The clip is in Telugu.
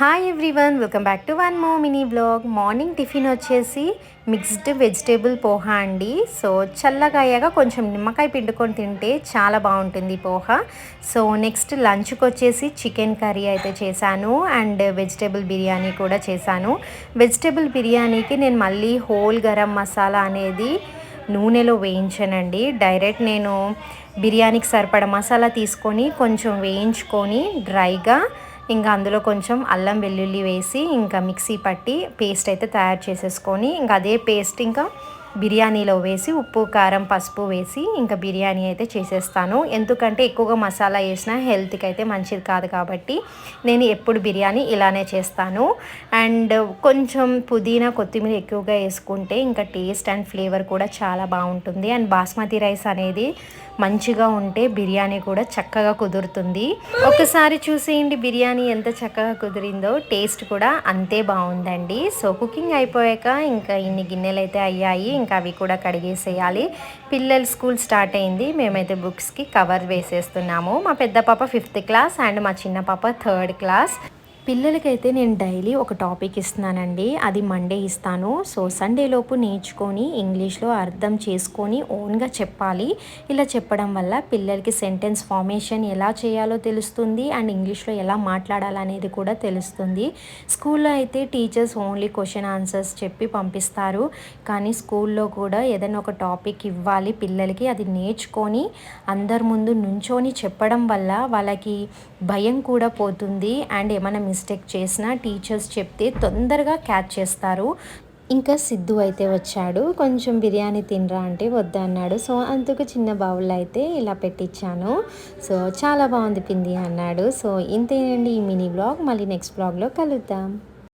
Hi everyone welcome back to one more mini blog morning tiffin వచ్చేసి మిక్స్డ్ వెజిటేబుల్ పోహా అండి. సో చల్లగా అయ్యాక కొంచెం నిమ్మకాయ పిండుకొని తింటే చాలా బాగుంటుంది పోహా. సో నెక్స్ట్ లంచ్కి వచ్చేసి చికెన్ కర్రీ అయితే చేశాను అండ్ వెజిటేబుల్ బిర్యానీ కూడా చేశాను. వెజిటేబుల్ బిర్యానీకి నేను మళ్ళీ హోల్ గరం మసాలా అనేది నూనెలో వేయించానండి. డైరెక్ట్ నేను బిర్యానీకి సరిపడ మసాలా తీసుకొని కొంచెం వేయించుకొని డ్రైగా ఇంకా అందులో కొంచెం అల్లం వెల్లుల్లి వేసి ఇంకా మిక్సీ పట్టి పేస్ట్ అయితే తయారు చేసేసుకొని ఇంకా అదే పేస్ట్ ఇంకా బిర్యానీలో వేసి ఉప్పు కారం పసుపు వేసి ఇంకా బిర్యానీ అయితే చేసేస్తాను. ఎందుకంటే ఎక్కువగా మసాలా వేసినా హెల్త్కి అయితే మంచిది కాదు కాబట్టి నేను ఎప్పుడు బిర్యానీ ఇలానే చేస్తాను. అండ్ కొంచెం పుదీనా కొత్తిమీర ఎక్కువగా వేసుకుంటే ఇంకా టేస్ట్ అండ్ ఫ్లేవర్ కూడా చాలా బాగుంటుంది. అండ్ బాస్మతి రైస్ అనేది మంచిగా ఉంటే బిర్యానీ కూడా చక్కగా కుదురుతుంది. ఒకసారి చూసేయండి బిర్యానీ ఎంత చక్కగా కుదిరిందో. టేస్ట్ కూడా అంతే బాగుందండి. సో కుకింగ్ అయిపోయాక ఇంకా ఇన్ని గిన్నెలు అయితే అయ్యాయి ఇంకా అవి కూడా కడిగేసేయాలి. పిల్లలు స్కూల్ స్టార్ట్ అయింది. మేమైతే బుక్స్కి కవర్ వేసేస్తున్నాము. మా పెద్ద పాప ఫిఫ్త్ క్లాస్ అండ్ మా చిన్న పాప థర్డ్ క్లాస్. పిల్లలకైతే నేను డైలీ ఒక టాపిక్ ఇస్తున్నానండి. అది మండే ఇస్తాను. సో సండే లోపు నేర్చుకొని ఇంగ్లీష్లో అర్థం చేసుకొని ఓన్గా చెప్పాలి. ఇలా చెప్పడం వల్ల పిల్లలకి సెంటెన్స్ ఫార్మేషన్ ఎలా చేయాలో తెలుస్తుంది. అండ్ ఇంగ్లీష్లో ఎలా మాట్లాడాలనేది కూడా తెలుస్తుంది. స్కూల్లో అయితే టీచర్స్ ఓన్లీ క్వశ్చన్ ఆన్సర్స్ చెప్పి పంపిస్తారు. కానీ స్కూల్లో కూడా ఏదైనా ఒక టాపిక్ ఇవ్వాలి పిల్లలకి అది నేర్చుకొని అందరి ముందు నుంచొని చెప్పడం వల్ల వాళ్ళకి భయం కూడా పోతుంది. అండ్ ఏమైనా మిస్ మిస్టేక్ చేసినా టీచర్స్ చెప్తే తొందరగా క్యాచ్ చేస్తారు. ఇంకా సిద్ధు అయితే వచ్చాడు. కొంచెం బిర్యానీ తినరా అంటే వద్దన్నాడు సో అందుకు చిన్న బౌల్ అయితే ఇలా పెట్టించాను సో చాలా బాగుంది పింది అన్నాడు. సో ఇంతేనండి ఈ మినీ బ్లాగ్. మళ్ళీ నెక్స్ట్ బ్లాగ్లో కలుద్దాం.